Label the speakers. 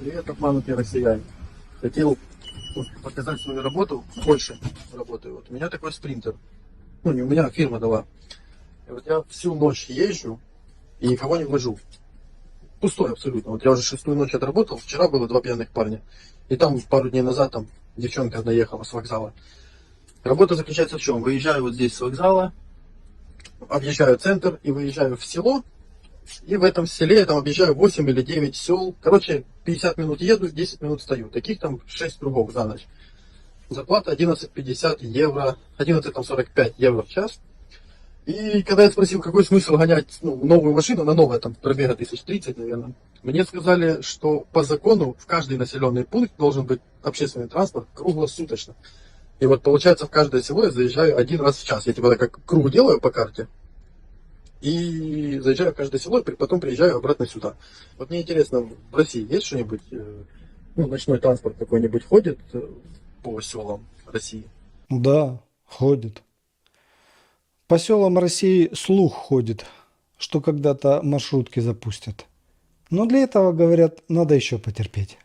Speaker 1: Привет, обманутый россияне. Хотел показать свою работу. В Польше работаю. Вот у меня такой спринтер. Ну, не у меня, а фирма дала. И вот я всю ночь езжу и никого не вожу. Пустой абсолютно. Вот я уже шестую ночь отработал. Вчера было два пьяных парня. И там пару дней назад там девчонка наехала с вокзала. Работа заключается в чем? Выезжаю вот здесь с вокзала, объезжаю центр и выезжаю в село. И в этом селе я там объезжаю 8 или 9 сел. Короче, 50 минут еду, 10 минут стою. Таких там 6 кругов за ночь. Зарплата 11,50 евро, 11,45 евро в час. И когда я спросил, какой смысл гонять ну, новую машину, на новое там пробега 1030, наверное, мне сказали, что по закону в каждый населенный пункт должен быть общественный транспорт круглосуточно. И вот получается в каждое село я заезжаю один раз в час. Я типа так как круг делаю по карте. И заезжаю в каждое село, и потом приезжаю обратно сюда. Вот мне интересно, в России есть что-нибудь, э, ну, ночной транспорт какой-нибудь ходит э, по селам России?
Speaker 2: Да, ходит. По селам России слух ходит, что когда-то маршрутки запустят. Но для этого, говорят, надо еще потерпеть.